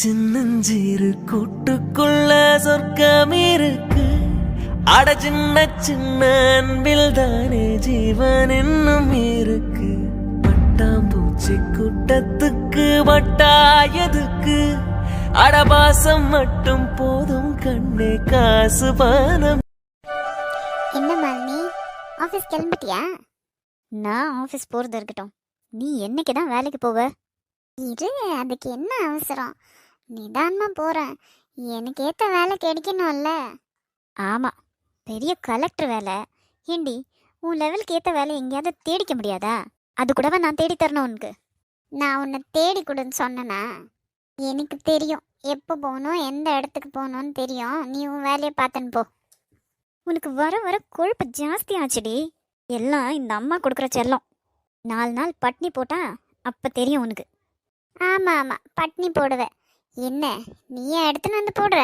சின்னஞ்சீரு கூட்டுக்குள்ள சொர்க்கம் இருக்கு அட சின்ன சின்ன அன்பில் தானே ஜீவன் இன்னும் இருக்கு. பட்டாம்பூச்சி கூட்டத்துக்கு வட்டாயதுக்கு அடபாசம் மட்டும் போதும் கண்ணே காசு பானம். என்ன மாலினி ஆஃபீஸ் கிளம்பிட்டியா? நான் ஆஃபீஸ் போகிறது இருக்கட்டும். நீ என்னைக்கு தான் வேலைக்கு போவ? இரு அதுக்கு என்ன அவசரம்? நிதானமாக போகிறேன் எனக்கு ஏற்ற வேலை கிடைக்கணும்ல. ஆமாம் பெரிய கலெக்டர் வேலை. ஏண்டி உன் லெவலுக்கு ஏற்ற வேலை எங்கேயாவது தேடிக்க முடியாதா? அது கூடவா நான் தேடி தரணும் உனக்கு? நான் உன்னை தேடி கொடுன்னு சொன்னேனா? எனக்கு தெரியும். எப்போ போகணும் எந்த இடத்துக்கு போகணும்னு தெரியும். நீ உன் வேலையை பார்த்துன்னு போ. உனக்கு வர வர கொழுப்பு ஜாஸ்தி ஆச்சுடி. எல்லாம் இந்த அம்மா கொடுக்குற செல்லம். நாலு நாள் பட்னி போட்டா அப்போ தெரியும் உனக்கு. ஆமாம் ஆமாம் பட்னி போடுவேன். என்ன? நீயே எடுத்துன்னு வந்து போடுற.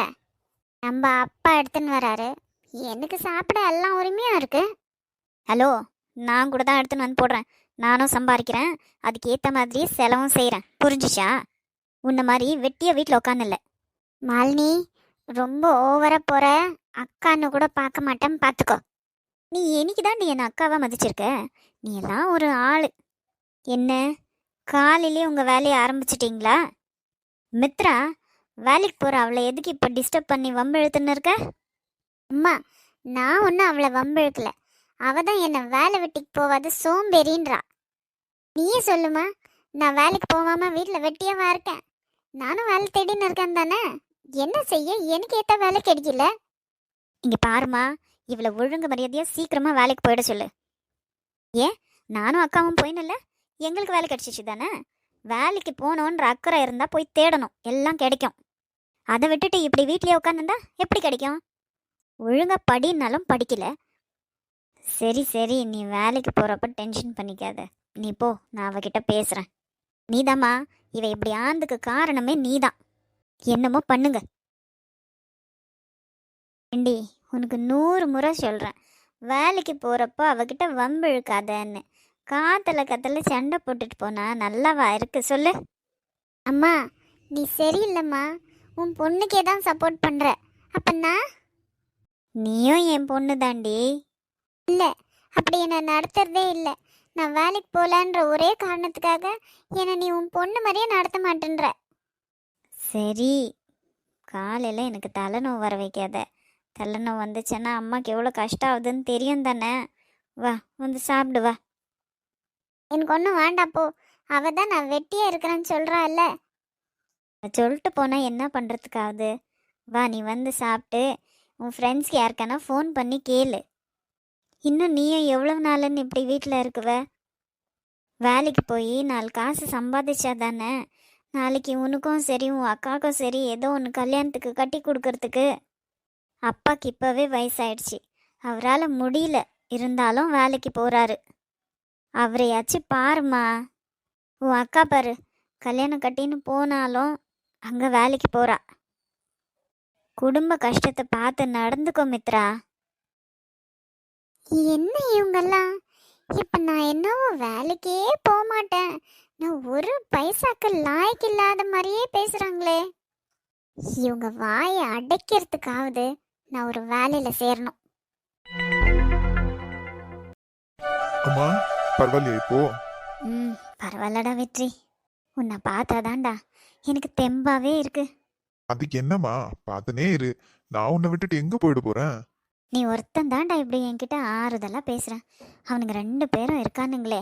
நம்ம அப்பா எடுத்துன்னு வராரு. எனக்கு சாப்பிட எல்லாம் உரிமையாக இருக்கு. ஹலோ நான் கூட தான் எடுத்துன்னு வந்து போடுறேன். நானும் சம்பாதிக்கிறேன் அதுக்கு ஏற்ற மாதிரி செலவும் செய்கிறேன் புரிஞ்சிச்சா? உன்ன மாதிரி வெட்டிய வீட்டில் உட்காந்துல்ல மாலினி ரொம்ப ஓவராக போகிற அக்கான்னு கூட பார்க்க மாட்டேன் பார்த்துக்கோ. நீ எனக்கு தான் நீ என் அக்காவாக மதிச்சிருக்க? நீ எல்லாம் ஒரு ஆள். என்ன? காலையிலே உங்கள் வேலையை ஆரம்பிச்சிட்டிங்களா? மித்ரா வேலைக்கு போகிற அவளை எதுக்கு இப்போ டிஸ்டர்ப் பண்ணி வம்பு இழுத்துன்னு இருக்க? அம்மா நான் ஒன்றும் அவளை வம்பு அவள் அவ தான் என்னை வேலை வெட்டிக்கு போவாது சோம்பேறின்றா. நீயே சொல்லுமா நான் வேலைக்கு போகாம வீட்டில் வெட்டியாவா இருக்கேன். நானும் வேலை தேடின்னு இருக்கேன் தானே? என்ன செய்ய எனக்கு ஏற்ற வேலை கிடைக்கல. இங்கே பாருமா இவளை ஒழுங்கு மரியாதையாக சீக்கிரமாக வேலைக்கு போயிட சொல்லு. ஏன் நானும் அக்காவும் போயினல எங்களுக்கு வேலை கிடச்சிச்சு தானே? வேலைக்கு போகணுன்ற அக்கறை இருந்தால் போய் தேடணும். எல்லாம் கிடைக்கும். அதை விட்டுட்டு இப்படி வீட்லயே உட்காந்துருந்தா எப்படி கிடைக்கும்? ஒழுங்காக படின்னாலும் படிக்கல. சரி சரி நீ வேலைக்கு போகிறப்ப டென்ஷன் பண்ணிக்காத. நீ போ நான் அவகிட்ட பேசுகிறேன் நீதாம்மா இவ இப்படி ஆந்துக்கு காரணமே நீதான். என்னமோ பண்ணுங்க. ஏண்டி உனக்கு நூறு முறை சொல்கிறேன் வேலைக்கு போகிறப்போ அவகிட்ட வம்பு இழுக்காதன்னு காத்தல கத்தல சண்டை போட்டுட்டு போனா நல்லாவா? இருக்கு சொல்லு. அம்மா நீ சரியில்லைம்மா. உன் பொண்ணுக்கே தான் சப்போர்ட் பண்ணுற அப்பன்னா நீயும் என் பொண்ணு தாண்டி. இல்லை அப்படி என்னை நடத்துறதே இல்லை. நான் வேலைக்கு போகலான்ற ஒரே காரணத்துக்காக என்னை நீ உன் பொண்ணு மாதிரியே நடத்த மாட்டேன்ற. சரி. காலையில் எனக்கு தலைநோவு வர வைக்காத. தலைநோவு வந்துச்சுன்னா அம்மாவுக்கு எவ்வளோ கஷ்டம் ஆகுதுன்னு தெரியும் தானே? வா வந்து சாப்பிடு வா. எனக்கு ஒன்றும் வேண்டாம் போ. அவ தான் நான் வெட்டியே இருக்கிறேன்னு சொல்கிறாள்ல சொல்லிட்டு போனால் என்ன பண்ணுறதுக்காவது வா நீ வந்து சாப்பிட்டு உன் ஃப்ரெண்ட்ஸ்க்கு யாருக்கானா ஃபோன் பண்ணி கேளு. இன்னும் நீயும் எவ்வளோ நாளுன்னு இப்படி வீட்டில் இருக்குவ? வேலைக்கு போய் நாலு காசு சம்பாதிச்சா தானே? நாளைக்கு உனக்கும் சரி உன் அக்காவுக்கும் சரி ஏதோ ஒன்று கல்யாணத்துக்கு கட்டி கொடுக்கறதுக்கு. அப்பாக்கு இப்போவே வயசாயிடுச்சு. அவரால் முடியல. இருந்தாலும் வேலைக்கு போகிறாரு அவரையாச்சும் பாருமா உன் அக்கா பாரு கல்யாணம் கட்டின்னு போனாலும் அங்கே வேலைக்கு போகிறா குடும்ப கஷ்டத்தை பார்த்து நடந்துக்கோ மித்ரா. என்ன இவங்கெல்லாம்? இப்போ நான் என்னவோ வேலைக்கே போக மாட்டேன் நான் ஒரு பைசாக்கு லாய்க்கு இல்லாத மாதிரியே பேசுறாங்களே. இவங்க வாயை அடைக்கிறதுக்காவது நான் ஒரு வேலையில சேரணும். அம்மா? பரவாயில்லையா இப்போ? ம் பரவாயில்லடா வெற்றி. உன்னை பார்த்தாதான்டா. எனக்கு தெம்பாவே இருக்கு. அதுக்கு என்னம்மா? பார்த்துனே இரு. நான் உன்னை விட்டுட்டு எங்க போயிட போறேன்? நீ ஒருத்தன் தான்டா இப்படி என்கிட்ட ஆறுதலா பேசுறேன் அவனுங்க ரெண்டு பேரும் இருக்கானுங்களே.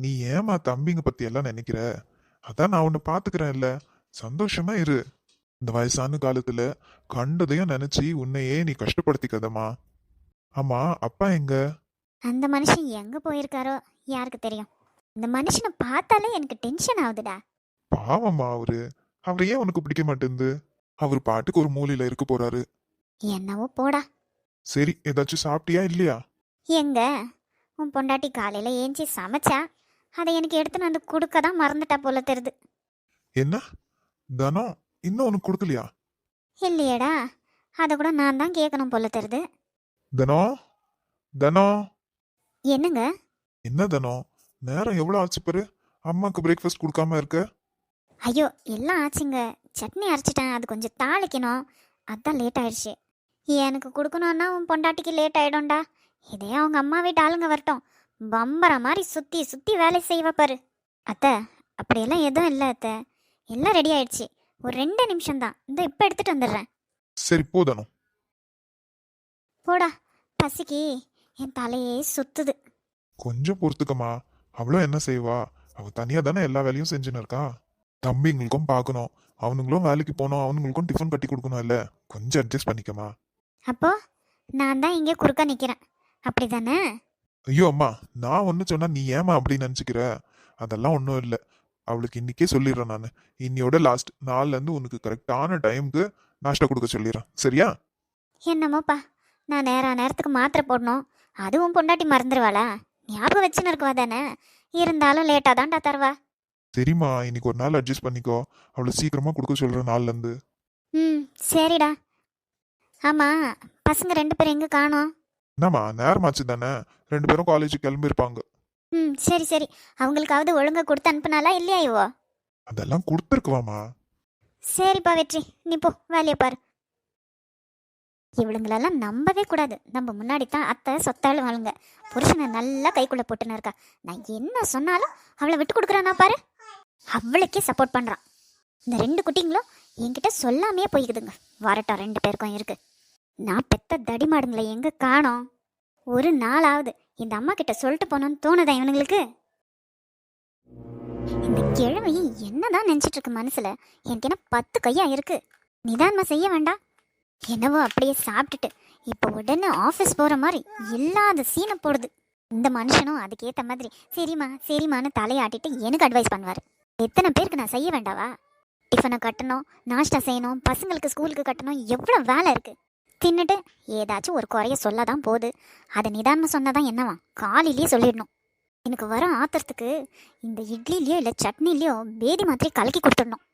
நீ ஏமா தம்பிங்க பத்தி எல்லாம் நினைக்கிற? அதான் நான் உன்னை பாத்துக்கிறேன்ல சந்தோஷமா இரு. இந்த வயசான காலத்துல கண்டதையும் நினைச்சு உன்னையே நீ கஷ்டப்படுத்திக்காதம்மா ஆமா அப்பா எங்க? அந்த மனுஷன் எங்க போயிருக்காரோ யாருக்கு தெரியும்? இந்த மனுஷனை பார்த்தாலே எனக்கு டென்ஷன் ஆகுதுடா. பாவம்மா அவரு. அவரை ஏன் உனக்கு பிடிக்க மாட்டேங்குது? அவர் பாட்டுக்கு ஒரு மூலையில இருக்க போறாரு. என்னவோ போடா. சரி ஏதாச்சும் சாப்பிட்டியா இல்லையா? எங்க? உன் பொண்டாட்டி காலையில ஏஞ்சி சமைச்சா அதை எனக்கு எடுத்துன்னு வந்து கொடுக்க தான் மறந்துட்டா போல தெரியுது. என்ன? தனம் இன்னும் உனக்கு கொடுக்கலையா? இல்லையேடா. அதை கூட நான் தான் கேட்கணும் போல தெரியுது. தனம் தனம் என்னங்க? என்ன தனம் நேரம் எவ்வளவு ஆச்சு பாரு? அம்மாக்கு பிரேக்ஃபாஸ்ட் கொடுக்காம இருக்க? ஐயோ எல்லாம் ஆச்சுங்க. சட்னி அரைச்சிட்டேன். அது கொஞ்சம் தாளிக்கணும். அதான் லேட் ஆயிடுச்சு. எனக்கு கொடுக்கணும்னா உன் பொண்டாட்டிக்கு லேட் ஆயிடும்டா. இதே அவங்க அம்மா வீட்டு ஆளுங்க வரட்டும். பம்பர மாதிரி சுற்றி சுற்றி வேலை செய்வா பாரு. அத்தை அப்படியெல்லாம் எதுவும் இல்லை அத்தை. எல்லாம் ரெடி ஆயிடுச்சு. ஒரு ரெண்டு நிமிஷம் தான். இந்த இப்போ எடுத்துட்டு வந்துடுறேன். சரி போதனு போடா. பசிக்கு. என் தலையே சுத்துது. கொஞ்சம் பொறுத்துக்கம்மா. அவளும் என்ன செய்வா? அவ தனியா தானே எல்லா வேலையும் செஞ்சுன்னு இருக்கா? தம்பிங்களுக்கும் பார்க்கணும் அவனுங்களும் வேலைக்கு போகணும். அவனுங்களுக்கும் டிஃபன் கட்டி கொடுக்கணும் இல்ல? கொஞ்சம் அட்ஜஸ்ட் பண்ணிக்கமா அப்போ நான் தான் இங்கே குறுக்க நிற்கிறேன் அப்படி தானே ஐயோ அம்மா நான் ஒன்னு சொன்னா நீ ஏமா அப்படி நினைச்சுக்கிற? அதெல்லாம் ஒன்றும் இல்லை. அவளுக்கு இன்னைக்கே சொல்லிடுறேன் நான். இன்னியோட லாஸ்ட் நாள்ல இருந்து உனக்கு கரெக்டான டைமுக்கு நாஷ்டா கொடுக்க சொல்லிடுறேன். சரியா? என்னமோப்பா நான் நேரா நேரத்துக்கு மாத்திரை போடணும். அதுவும் பொண்டாட்டி மறந்துடுவாளா ஞாபகம் வச்சுன்னு இருக்குவா தானே? இருந்தாலும் லேட்டாக தான்டா தருவா. சரிம்மா இன்னைக்கு ஒரு நாள் அட்ஜஸ்ட் பண்ணிக்கோ. அவளை சீக்கிரமா கொடுக்க சொல்றேன் நாள்ல இருந்து ம் சரிடா. ஆமாம் பசங்க ரெண்டு பேரும் எங்கே காணோம்? என்னம்மா நேரமாச்சு தானே? ரெண்டு பேரும் காலேஜுக்கு கிளம்பியிருப்பாங்க. ம் சரி சரி. அவங்களுக்காவது ஒழுங்கா கொடுத்து அனுப்புனாலா இல்லையா இவோ? அதெல்லாம் கொடுத்துருக்குவாமா சரிப்பா வெற்றி. நீ போ வேலையை பாரு. இவளுங்களெல்லாம் நம்பவே கூடாது. நம்ம முன்னாடி தான் அத்தை சொத்தாள் வாழுங்க புருஷனை நல்லா கைக்குள்ளே போட்டுன்னு இருக்கா நான் என்ன சொன்னாலும் அவளை விட்டு கொடுக்குறானா பாரு. அவளுக்கே சப்போர்ட் பண்ணுறான் இந்த ரெண்டு குட்டிங்களும் என்கிட்ட சொல்லாமையே போய்க்குதுங்க வரட்டும் ரெண்டு பேருக்கும் இருக்கு. நான் பெத்த தடிமாடுங்களை எங்கே காணோம்? ஒரு நாளாவது இந்த அம்மா கிட்ட சொல்லிட்டு போனோம்னு தோணுதா இவனுங்களுக்கு? இந்த கிழமையும் என்னதான் நினச்சிட்டு இருக்கு மனசில்? எனக்கு என்ன பத்து கையாக இருக்குது நிதானமாக செய்ய வேண்டாம். என்னவோ அப்படியே சாப்பிட்டுட்டு இப்போ உடனே ஆஃபீஸ் போகிற மாதிரி இல்லாத சீனை போடுது. இந்த மனுஷனும் அதுக்கேற்ற மாதிரி சரிம்மா சரிம்மான்னு தலையாட்டிட்டு எனக்கு அட்வைஸ் பண்ணுவார். எத்தனை பேருக்கு நான் செய்ய வேண்டாவா? டிஃபனை கட்டணும் நாஷ்டா செய்யணும் பசங்களுக்கு ஸ்கூலுக்கு கட்டணும் எவ்வளோ வேலை இருக்குது தின்னுட்டு ஏதாச்சும் ஒரு குறைய சொல்ல தான் போகுது. அதை நிதானமாக சொன்னதான் என்னவா? காலையிலேயே சொல்லிடணும். எனக்கு வர ஆத்திரத்துக்கு இந்த இட்லிலேயோ இல்லை சட்னிலையோ பேதி மாத்திரை கலக்கி கொடுத்துடணும்.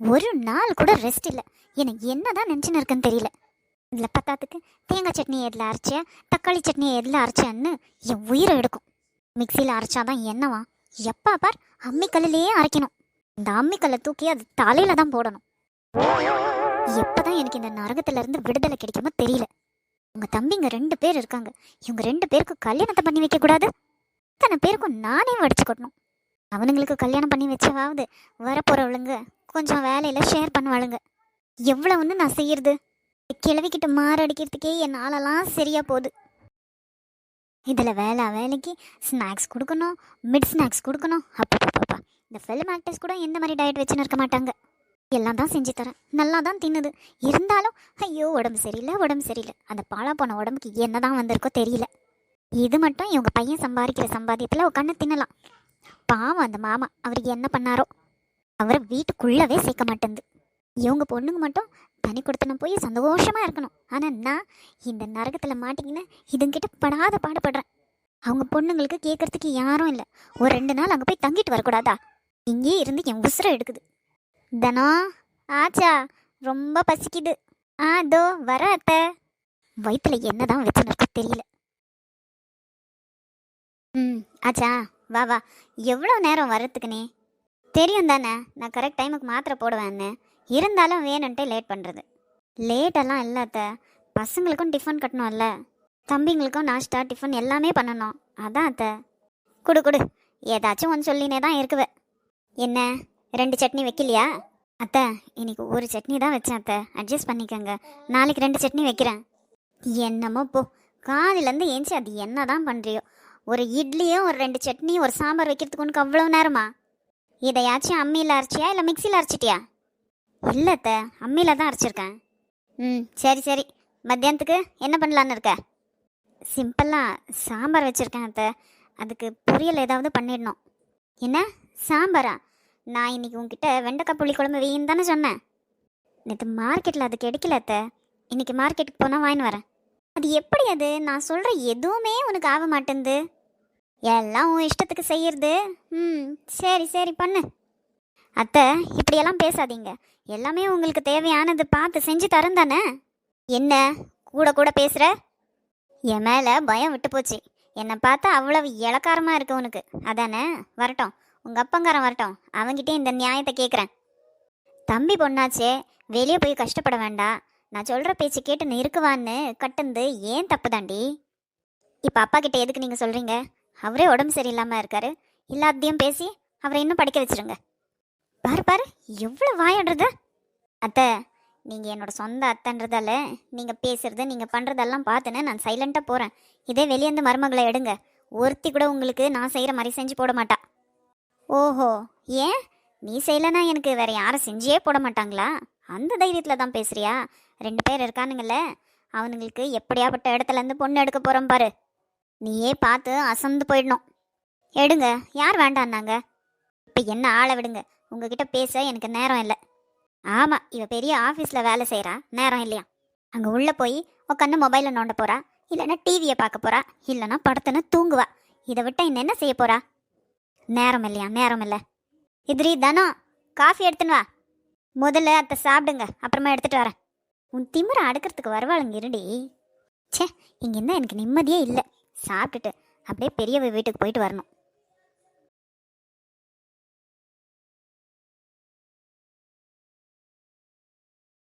ஒரு நாள் கூட ரெஸ்ட் இல்லை. எனக்கு என்னதான் நினச்சின்னு இருக்குன்னு தெரியல. இதில் பத்தாத்துக்கு தேங்காய் சட்னி எதில் அரைச்ச தக்காளி சட்னி எதில் அரைச்சேன்னு என் உயிரை எடுக்கும். மிக்சியில் அரைச்சாதான் என்னவா? எப்பா பார் அம்மிக்கல்லையே அரைக்கணும். இந்த அம்மிக்கல்லை தூக்கி அது தலையில தான் போடணும். எப்பதான் எனக்கு இந்த நரகத்துல இருந்து விடுதலை கிடைக்குமோ தெரியல. உங்க தம்பிங்க ரெண்டு பேர் இருக்காங்க. இவங்க ரெண்டு பேருக்கு கல்யாணத்தை பண்ணி வைக்க கூடாது. இத்தனை பேருக்கும் நானே வடிச்சு கொட்டணும். அவனுங்களுக்கு கல்யாணம் பண்ணி வச்சவாவது வரப்போறவளுங்க கொஞ்சம் வேலையில் ஷேர் பண்ணுவாளுங்க. எவ்வளவுன்னு நான் செய்யறது? கிழவிக்கிட்ட மாரடிக்கிறதுக்கே என் நாளெல்லாம் சரியாக போகுது. இதில் வேலை வேலைக்கு ஸ்நாக்ஸ் கொடுக்கணும் மிட் ஸ்நாக்ஸ் கொடுக்கணும். அப்பப்பப்பா இந்த ஃபிலிம் ஆக்டர்ஸ் கூட எந்த மாதிரி டயட் வச்சுன்னு இருக்க மாட்டாங்க. எல்லாம் தான் செஞ்சு தரேன். நல்லா தான் தின்னுது. இருந்தாலும் ஐயோ உடம்பு சரியில்லை உடம்பு சரியில்லை. அந்த பாழா போன உடம்புக்கு என்னதான் வந்திருக்கோ தெரியல. இது மட்டும் இவங்க பையன் சம்பாதிக்கிற சம்பாத்தியத்தில் உட்காந்து தின்னலாம். பாவம் அந்த மாமா. அவருக்கு என்ன பண்ணாரோ? அவரை வீட்டுக்குள்ளவே சேர்க்க மாட்டேங்குது இவங்க பொண்ணுங்க மட்டும் தனி கொடுத்தன போய் சந்தோஷமாக இருக்கணும். ஆனால் நான் இந்த நரகத்தில் மாட்டிங்கன்னா இதுங்கிட்ட படாத பாடுபடுறேன். அவங்க பொண்ணுங்களுக்கு கேட்கறதுக்கு யாரும் இல்லை. ஒரு ரெண்டு நாள் அங்கே போய் தங்கிட்டு வரக்கூடாதா? இங்கேயே இருந்து என் உசுரை எடுக்குது. தனோ ஆச்சா ரொம்ப பசிக்குது. ஆ தோ வர அத்தை. வயிற்றுல என்னதான் வச்சுன்னு தெரியல. ம் ஆச்சா வா வா. எவ்வளோ நேரம் வர்றதுக்குனே? தெரியும் தானே நான் கரெக்ட் டைமுக்கு மாத்திரை போடுவேன்னு. இருந்தாலும் வேணுன்ட்டு லேட் பண்ணுறது லேட்டெல்லாம் இல்லை அத்தை. பசங்களுக்கும் டிஃபன் கட்டணும்ல. தம்பிங்களுக்கும் நாஷ்டா டிஃபன் எல்லாமே பண்ணணும். அதான் அத்தை. குடு குடு. ஏதாச்சும் ஒன்று சொல்லினே தான் இருக்குவ என்ன? ரெண்டு சட்னி வைக்கலையா? அத்தை இன்னைக்கு ஒரு சட்னி தான் வச்சேன் அத்தை. அட்ஜஸ்ட் பண்ணிக்கோங்க. நாளைக்கு ரெண்டு சட்னி வைக்கிறேன். என்னமோ போ. காலையிலேருந்து ஏஞ்சி அது என்ன தான் பண்ணுறியோ ஒரு இட்லியும் ஒரு ரெண்டு சட்னியும் ஒரு சாம்பார் வைக்கிறதுக்கு உனக்கு அவ்வளோ நேரமா? இதையாச்சும் அம்மியில் அரைச்சியா இல்லை மிக்சியில் அரைச்சிட்டியா? இல்லை த அம்மியில் தான் அரைச்சிருக்கேன். ம் சரி சரி. மத்தியானத்துக்கு என்ன பண்ணலான்னு இருக்க? சிம்பிளாக சாம்பார் வச்சுருக்கேன் அத்தை. அதுக்கு பொரியல் ஏதாவது பண்ணிடணும். என்ன? சாம்பாரா? நான் இன்னைக்கு உங்ககிட்ட வெண்டைக்காய் புளி குழம்பு வெயின்னு தானே சொன்னேன். நேற்று மார்க்கெட்டில் அது கிடைக்கல அத்தை. இன்னைக்கு மார்க்கெட்டுக்கு போனால் வாங்கின்னு வரேன். அது எப்படி அது? நான் சொல்கிற எதுவுமே உனக்கு ஆக மாட்டேங்குது எல்லாம் உன் இஷ்டத்துக்கு செய்யறது? ம் சரி சரி பண்ணு. அத்தை இப்படியெல்லாம் பேசாதீங்க. எல்லாமே உங்களுக்கு தேவையானது பார்த்து செஞ்சு தரேன் தானே? என்ன கூட கூட பேசுகிற என் மேலே பயம் விட்டு போச்சு. என்னை பார்த்தா அவ்வளவு இளக்காரமாக இருக்கு உனக்கு. அதானே? வரட்டும். உங்கள் அப்பங்காரன் வரட்டும். அவன்கிட்டயே இந்த நியாயத்தை கேட்குறேன் தம்பி பொண்ணாச்சே வெளியே போய் கஷ்டப்பட வேண்டாம் நான் சொல்கிற பேச்சு கேட்டு நீ கட்டுந்து ஏன் தப்பு தாண்டி இப்போ அப்பா கிட்ட எதுக்கு நீங்கள் சொல்கிறீங்க அவரே உடம்பு சரியில்லாமல் இருக்காரு. எல்லாத்தையும் பேசி அவரை இன்னும் படிக்க வச்சிருங்க. பாரு பாரு எவ்வளோ வாயடுறது அத்தை நீங்கள் என்னோட சொந்த அத்தைன்றதால நீங்கள் பேசுறது நீங்கள் பண்ணுறதெல்லாம் பார்த்துன்னு நான் சைலண்ட்டாக போகிறேன் இதே வெளியேந்து மருமகளை எடுங்க. ஒருத்தி கூட உங்களுக்கு நான் செய்கிற மாதிரி செஞ்சு போட மாட்டா. ஓஹோ ஏன்? நீ செய்யலைன்னா எனக்கு வேறு யாரும் செஞ்சே போட மாட்டாங்களா? அந்த தைரியத்தில் தான் பேசுகிறியா ரெண்டு பேர் இருக்கானுங்கள்ல அவனுங்களுக்கு எப்படியாப்பட்ட இடத்துலேருந்து பொண்ணு எடுக்க போகிறோம் பாரு. நீயே பார்த்து அசந்து போயிடணும். எடுங்க. யார் வேண்டான்னாங்க? இப்போ என்ன ஆளை விடுங்க. உங்ககிட்ட பேச எனக்கு நேரம் இல்லை. ஆமாம் இவ பெரிய ஆஃபீஸில் வேலை செய்கிறா நேரம் இல்லையா? அங்கே உள்ளே போய் உட்காந்து மொபைலில் நோண்ட போகிறா இல்லைன்னா டிவியை பார்க்க போகிறா இல்லைன்னா படத்துன்னு தூங்குவா. இதை விட்டால் இன்னும் என்ன செய்ய போகிறா நேரம் இல்லையா? நேரம் இல்லை. இத்ரி தானோ காஃபி எடுத்துன்னு வா. முதல்ல அத்தை சாப்பிடுங்க. அப்புறமா எடுத்துகிட்டு வரேன். உன் திமிரை அடுக்கிறதுக்கு வருவாளுங்க இருடி. ச்சே இங்கே இருந்தால் எனக்கு நிம்மதியே இல்லை. சாப்பிட்டுட்டு அப்படியே பெரியவ வீட்டுக்கு போயிட்டு வரணும்.